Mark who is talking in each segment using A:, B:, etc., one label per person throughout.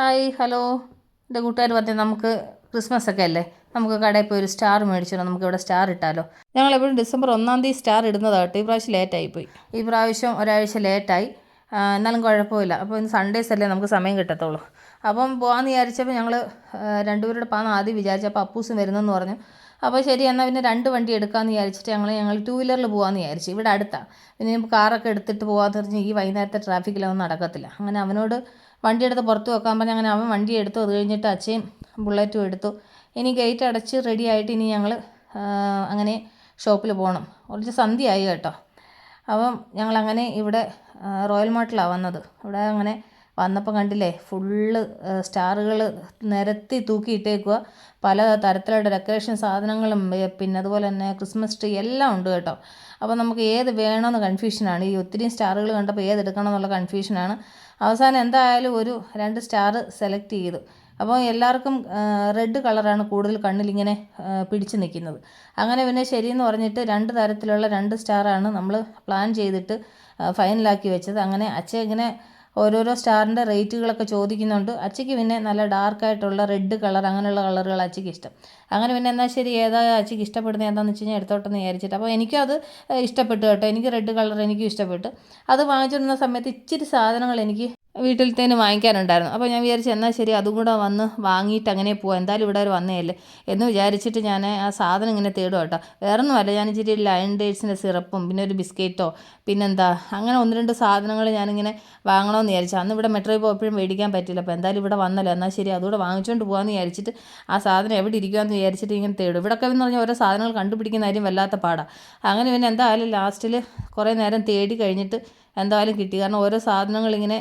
A: Hi hello. എന്റെ കൂട്ടുകാർ പറഞ്ഞു നമുക്ക് ക്രിസ്മസ് ഒക്കെ അല്ലേ? നമുക്ക് കടയിൽ പോയി ഒരു സ്റ്റാർ മേടിച്ചോ നമുക്ക് ഇവിടെ സ്റ്റാർ ഇട്ടാലോ? ഞങ്ങൾ എപ്പോഴും ഡിസംബർ ഒന്നാം തീയതി സ്റ്റാർ ഇടുന്നതാട്ടോ. ഈ പ്രാവശ്യം ലേറ്റായി പോയി. ഈ പ്രാവശ്യം ഒരാഴ്ച ലേറ്റായി എന്നാലും കുഴപ്പമില്ല. അപ്പോൾ ഇന്ന് സൺഡേസ് അല്ലേ നമുക്ക് സമയം കിട്ടത്തുള്ളൂ. അപ്പം പോകാമെന്ന് വിചാരിച്ചപ്പോൾ ഞങ്ങൾ രണ്ടുപേരുടെ പാന്ന് ആദ്യം വിചാരിച്ചപ്പോൾ അപ്പൂസും വരുന്നെന്ന് പറഞ്ഞു. അപ്പോൾ ശരി എന്നാൽ പിന്നെ രണ്ട് വണ്ടി എടുക്കാമെന്ന് വിചാരിച്ചിട്ട് ഞങ്ങൾ ഞങ്ങൾ ടൂ വീലറിൽ പോകാമെന്ന് വിചാരിച്ചു. ഇവിടെ അടുത്താണ് പിന്നെ കാറൊക്കെ എടുത്തിട്ട് പോകാമെന്ന് പറഞ്ഞാൽ ഈ വൈകുന്നേരത്തെ ട്രാഫിക്കിലൊന്നും നടക്കത്തില്ല. അങ്ങനെ അവനോട് വണ്ടി എടുത്ത് പുറത്ത് വെക്കാൻ പറഞ്ഞ് അങ്ങനെ അവൻ വണ്ടി എടുത്തു. അത് കഴിഞ്ഞിട്ട് അച്ഛയും ബുള്ളറ്റും എടുത്തു. ഇനി ഗേറ്റ് അടച്ച് റെഡി ആയിട്ട് ഇനി ഞങ്ങൾ അങ്ങനെ ഷോപ്പിൽ പോകണം കുറച്ച് സന്ധ്യയായി കേട്ടോ. അപ്പം ഞങ്ങളങ്ങനെ ഇവിടെ റോയൽ മാർട്ടിലാണ് വന്നത്. ഇവിടെ അങ്ങനെ വന്നപ്പോൾ കണ്ടില്ലേ ഫുള്ള് സ്റ്റാറുകൾ നിരത്തി തൂക്കിയിട്ടേക്കുക പല തരത്തിലുള്ള ഡെക്കറേഷൻ സാധനങ്ങളും പിന്നെ അതുപോലെ തന്നെ ക്രിസ്മസ് ട്രീ എല്ലാം ഉണ്ട് കേട്ടോ. അപ്പോൾ നമുക്ക് ഏത് വേണമെന്ന് കൺഫ്യൂഷനാണ് ഈ ഒത്തിരി സ്റ്റാറുകൾ കണ്ടപ്പോൾ ഏത് എടുക്കണം എന്നുള്ള കൺഫ്യൂഷനാണ് അവസാനം എന്തായാലും ഒരു രണ്ട് സ്റ്റാർ സെലക്ട് ചെയ്തു. അപ്പോൾ എല്ലാവർക്കും റെഡ് കളറാണ് കൂടുതൽ കണ്ണിലിങ്ങനെ പിടിച്ചു നിൽക്കുന്നത്. അങ്ങനെ പിന്നെ ശരിയെന്ന് പറഞ്ഞിട്ട് രണ്ട് തരത്തിലുള്ള രണ്ട് സ്റ്റാറാണ് നമ്മൾ പ്ലാൻ ചെയ്തിട്ട് ഫൈനലാക്കി വെച്ചത്. അങ്ങനെ അച്ഛൻ ഇങ്ങനെ ഓരോരോ സ്റ്റാറിന്റെ റേറ്റുകളൊക്കെ ചോദിക്കുന്നുണ്ട്. അച്ചയ്ക്ക് പിന്നെ നല്ല ഡാർക്കായിട്ടുള്ള റെഡ് കളർ അങ്ങനെയുള്ള കളറുകൾ അച്ചയ്ക്ക് ഇഷ്ടം. അങ്ങനെ പിന്നെ എന്നാൽ ശരി ഏതാ അച്ചയ്ക്ക് ഇഷ്ടപ്പെടുന്നത്? എന്താണെന്ന് വെച്ച് കഴിഞ്ഞാൽ എടുത്തോട്ടെന്ന് വിചാരിച്ചിട്ട്. അപ്പോൾ എനിക്കത് ഇഷ്ടപ്പെട്ടു കേട്ടോ. എനിക്ക് റെഡ് കളർ എനിക്കും ഇഷ്ടപ്പെട്ടു. അത് വാങ്ങിച്ചുകൊണ്ടിരുന്ന സമയത്ത് ഇച്ചിരി സാധനങ്ങൾ എനിക്ക് വീട്ടിലത്തേന് വാങ്ങിക്കാനുണ്ടായിരുന്നു. അപ്പോൾ ഞാൻ വിചാരിച്ചു എന്നാൽ ശരി അതും കൂടെ വന്ന് വാങ്ങിയിട്ട് അങ്ങനെ പോവാം. എന്തായാലും ഇവിടെ ഒരു വന്നതല്ലേ എന്ന് വിചാരിച്ചിട്ട് ഞാൻ ആ സാധനം ഇങ്ങനെ തേടും കേട്ടോ. വേറെ ഒന്നുമല്ല ഞാൻ ഇച്ചിരി ലയൺ ഡേറ്റ്സിന്റെ സിറപ്പും പിന്നെ ഒരു ബിസ്ക്കറ്റോ പിന്നെന്താ അങ്ങനെ ഒന്ന് രണ്ട് സാധനങ്ങൾ ഞാനിങ്ങനെ വാങ്ങണമെന്ന് വിചാരിച്ചു. അന്ന് ഇവിടെ മെട്രോയിൽ പോയപ്പോഴും മേടിക്കാൻ പറ്റില്ല അപ്പോൾ എന്തായാലും ഇവിടെ വന്നല്ലോ. എന്നാൽ ശരി അതുകൂടെ വാങ്ങിച്ചുകൊണ്ട് പോകാമെന്ന് വിചാരിച്ചിട്ട് ആ സാധനം എവിടെ ഇരിക്കുമെന്ന് വിചാരിച്ചിട്ട് ഇങ്ങനെ തേടും. ഇവിടെയൊക്കെ എന്ന് പറഞ്ഞാൽ ഓരോ സാധനങ്ങൾ കണ്ടുപിടിക്കുന്ന കാര്യം വല്ലാത്ത പാടാണ് അങ്ങനെ പിന്നെ എന്തായാലും ലാസ്റ്റിൽ കുറേ നേരം തേടി കഴിഞ്ഞിട്ട് എന്തായാലും കിട്ടി. കാരണം ഓരോ സാധനങ്ങൾ ഇങ്ങനെ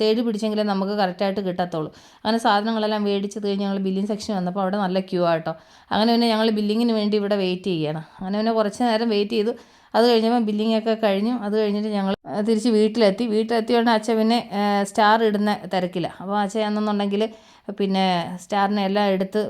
A: തേടി പിടിച്ചെങ്കിലേ നമുക്ക് കറക്റ്റായിട്ട് കിട്ടത്തുള്ളൂ. അങ്ങനെ സാധനങ്ങളെല്ലാം മേടിച്ചത് കഴിഞ്ഞ് ഞങ്ങൾ ബില്ലിംഗ് സെക്ഷൻ വന്നപ്പോൾ അവിടെ നല്ല ക്യൂ ആട്ടോ അങ്ങനെ പിന്നെ ഞങ്ങൾ ബില്ലിങ്ങിന് വേണ്ടി ഇവിടെ വെയിറ്റ് ചെയ്യണം. അങ്ങനെ പിന്നെ കുറച്ച് നേരം വെയിറ്റ് ചെയ്തു. അത് കഴിഞ്ഞപ്പോൾ ബില്ലിംഗ് ഒക്കെ കഴിഞ്ഞു. അത് കഴിഞ്ഞിട്ട് ഞങ്ങൾ തിരിച്ച് വീട്ടിലെത്തി. വീട്ടിലെത്തിയോണ്ട് അച്ഛൻ പിന്നെ സ്റ്റാർ ഇടുന്ന തിരക്കില്ല അപ്പോൾ അച്ഛൻ എന്നുണ്ടെങ്കിൽ പിന്നെ സ്റ്റാറിനെ എല്ലാം എടുത്ത്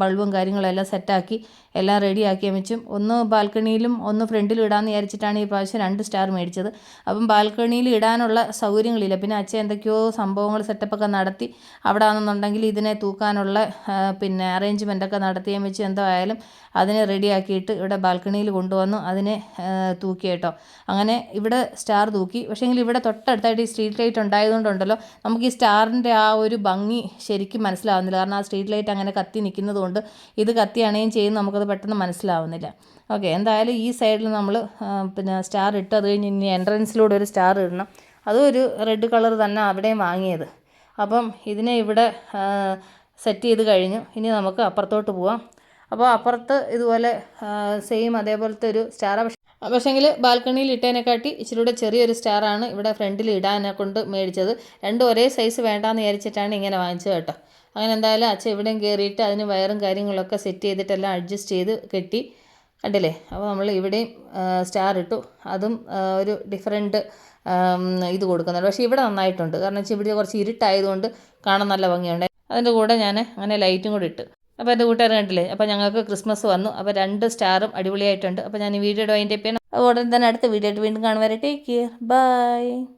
A: ബൾബും കാര്യങ്ങളും എല്ലാം സെറ്റാക്കി എല്ലാം റെഡിയാക്കി വെച്ചും ഒന്ന് ബാൽക്കണിയിലും ഒന്ന് ഫ്രണ്ടിലും ഇടാമെന്ന് വിചാരിച്ചിട്ടാണ് ഈ പ്രാവശ്യം രണ്ട് സ്റ്റാർ മേടിച്ചത്. അപ്പം ബാൽക്കണിയിൽ ഇടാനുള്ള സൗകര്യങ്ങളില്ല. പിന്നെ അച്ഛൻ എന്തൊക്കെയോ സംഭവങ്ങൾ സെറ്റപ്പൊക്കെ നടത്തി അവിടെ ആണെന്നുണ്ടെങ്കിൽ ഇതിനെ തൂക്കാനുള്ള പിന്നെ അറേഞ്ച്മെന്റൊക്കെ നടത്തിയും വെച്ച് എന്തോ ആയാലും അതിനെ റെഡിയാക്കിയിട്ട് ഇവിടെ ബാൽക്കണിയിൽ കൊണ്ടുവന്നു അതിനെ തൂക്കി കേട്ടോ. അങ്ങനെ ഇവിടെ സ്റ്റാർ തൂക്കി. പക്ഷേങ്കിൽ ഇവിടെ തൊട്ടടുത്തായിട്ട് ഈ സ്ട്രീറ്റ് ലൈറ്റ് ഉണ്ടായതുകൊണ്ടുണ്ടല്ലോ. നമുക്ക് ഈ സ്റ്റാറിന്റെ ആ ഒരു ഭംഗി ശരിക്കും മനസ്സിലാവുന്നില്ല. കാരണം ആ സ്ട്രീറ്റ് ലൈറ്റ് അങ്ങനെ കത്തി നിൽക്കുന്നത് കൊണ്ട് ഇത് കത്തി അണയും ചെയ്യുന്ന നമുക്കത് പെട്ടെന്ന് മനസ്സിലാവുന്നില്ല. ഓക്കെ എന്തായാലും ഈ സൈഡിൽ നമ്മൾ പിന്നെ സ്റ്റാർ ഇട്ട് അത് കഴിഞ്ഞ് ഇനി എൻട്രൻസിലൂടെ ഒരു സ്റ്റാർ ഇടണം. അതും ഒരു റെഡ് കളർ തന്നെ അവിടെയും വാങ്ങിയത്. അപ്പം ഇതിനെ ഇവിടെ സെറ്റ് ചെയ്ത് കഴിഞ്ഞു. ഇനി നമുക്ക് അപ്പുറത്തോട്ട് പോവാം. അപ്പോൾ അപ്പുറത്ത് ഇതുപോലെ സെയിം അതേപോലത്തെ ഒരു സ്റ്റാർ. പക്ഷേങ്കിൽ ബാൽക്കണിയിൽ ഇട്ടതിനെക്കാട്ടി ഇച്ചിരി കൂടെ ചെറിയൊരു സ്റ്റാറാണ് ഇവിടെ ഫ്രണ്ടിൽ ഇടാനെ കൊണ്ട് മേടിച്ചത്. രണ്ടും ഒരേ സൈസ് വേണ്ടാന്ന് വിചാരിച്ചിട്ടാണ് ഇങ്ങനെ വാങ്ങിച്ചത് കേട്ടോ. അങ്ങനെ എന്തായാലും അച്ഛൻ ഇവിടെയും കയറിയിട്ട് അതിന് വയറും കാര്യങ്ങളൊക്കെ സെറ്റ് ചെയ്തിട്ടെല്ലാം അഡ്ജസ്റ്റ് ചെയ്ത് കെട്ടി. കണ്ടില്ലേ? അപ്പോൾ നമ്മൾ ഇവിടെയും സ്റ്റാർ ഇട്ടു. അതും ഒരു ഡിഫറെന്റ് ഇത് കൊടുക്കുന്നുണ്ട്. പക്ഷേ ഇവിടെ നന്നായിട്ടുണ്ട്. കാരണം വെച്ചാൽ ഇവിടെ കുറച്ച് ഇരുട്ടായതുകൊണ്ട് കാണാൻ നല്ല ഭംഗിയുണ്ട്. അതിന്റെ കൂടെ ഞാൻ അങ്ങനെ ലൈറ്റും കൂടി ഇട്ട്. അപ്പോൾ എന്റെ കൂട്ടുകാർ കണ്ടില്ലേ? അപ്പോൾ ഞങ്ങൾക്ക് ക്രിസ്മസ് വന്നു. അപ്പോൾ രണ്ട് സ്റ്റാറും അടിപൊളിയായിട്ടുണ്ട്. അപ്പോൾ ഞാൻ ഈ വീഡിയോ അതിന്റെ പിന്നെ ഉടൻ തന്നെ അടുത്ത വീഡിയോ ആയിട്ട് വീണ്ടും കാണുവരെ ടേക്ക് കെയർ ബൈ